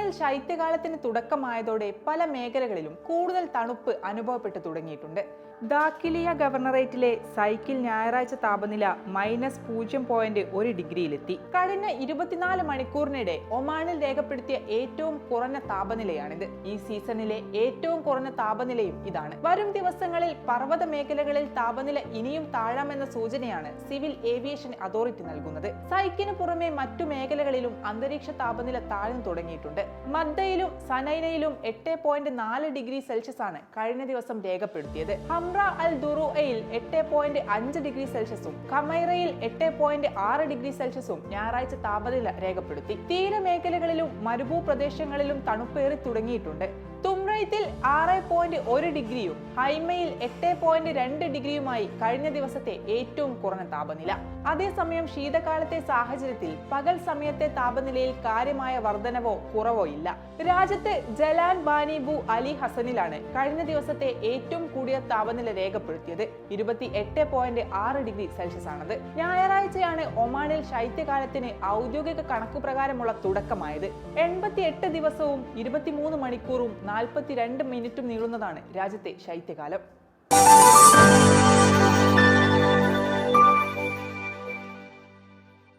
ഒമാനിൽ ശൈത്യകാലത്തിന് തുടക്കമായതോടെ പല മേഖലകളിലും കൂടുതൽ തണുപ്പ് അനുഭവപ്പെട്ടു തുടങ്ങിയിട്ടുണ്ട്. ദാക്കിലിയ ഗവർണറേറ്റിലെ സൈക്കിൾ ഞായറാഴ്ച താപനില മൈനസ് പൂജ്യം പോയിന്റ് ഒരു ഡിഗ്രിയിലെത്തി. കഴിഞ്ഞ ഇരുപത്തിനാല് മണിക്കൂറിനിടെ ഒമാനിൽ രേഖപ്പെടുത്തിയ ഏറ്റവും കുറഞ്ഞ താപനിലയാണിത്. ഈ സീസണിലെ ഏറ്റവും കുറഞ്ഞ താപനിലയും ഇതാണ്. വരും ദിവസങ്ങളിൽ പർവത മേഖലകളിൽ താപനില ഇനിയും താഴാമെന്ന സൂചനയാണ് സിവിൽ ഏവിയേഷൻ അതോറിറ്റി നൽകുന്നത്. സൈക്കിന് പുറമെ മറ്റു മേഖലകളിലും അന്തരീക്ഷ താപനില താഴ്ന്നു തുടങ്ങിയിട്ടുണ്ട്. മദ്ദയിലും സനൈനയിലും എട്ട് പോയിന്റ് നാല് ഡിഗ്രി സെൽഷ്യസ് ആണ് കഴിഞ്ഞ ദിവസം രേഖപ്പെടുത്തിയത്. ഹംറ അൽ ദുറുയിൽ എട്ട് പോയിന്റ് അഞ്ച് ഡിഗ്രി സെൽഷ്യസും കമൈറയിൽ എട്ട് പോയിന്റ് ആറ് ഡിഗ്രി സെൽഷ്യസും ഞായറാഴ്ച താപനില രേഖപ്പെടുത്തി. തീരമേഖലകളിലും മരുഭൂപ്രദേശങ്ങളിലും തണുപ്പേറി തുടങ്ങിയിട്ടുണ്ട്. തുമ്രൈത്തിൽ ആറ് പോയിന്റ് ഒരു ഡിഗ്രിയും ഹൈമയിൽ എട്ട് പോയിന്റ് രണ്ട് ഡിഗ്രിയുമായി കഴിഞ്ഞ ദിവസത്തെ ഏറ്റവും കുറഞ്ഞ താപനില. അതേസമയം ശീതകാലത്തെ സാഹചര്യത്തിൽ പകൽ സമയത്തെ താപനിലയിൽ കാര്യമായ വർധനവോ കുറവോ ഇല്ല. രാജ്യത്ത് ജലാൻ ബാനിബു അലി ഹസനിലാണ് കഴിഞ്ഞ ദിവസത്തെ ഏറ്റവും കൂടിയ താപനില രേഖപ്പെടുത്തിയത്. ഇരുപത്തി എട്ട് പോയിന്റ് ആറ് ഡിഗ്രി സെൽഷ്യസ് ആണത്. ഞായറാഴ്ചയാണ് ഒമാനിൽ ശൈത്യകാലത്തിന് ഔദ്യോഗിക കണക്ക് പ്രകാരമുള്ള തുടക്കമായത്. എൺപത്തി എട്ട് ദിവസവും ഇരുപത്തിമൂന്ന് മണിക്കൂറും നാൽപ്പത്തിരണ്ട് മിനിറ്റും നീളുന്നതാണ് രാജ്യത്തെ ശൈത്യകാലം.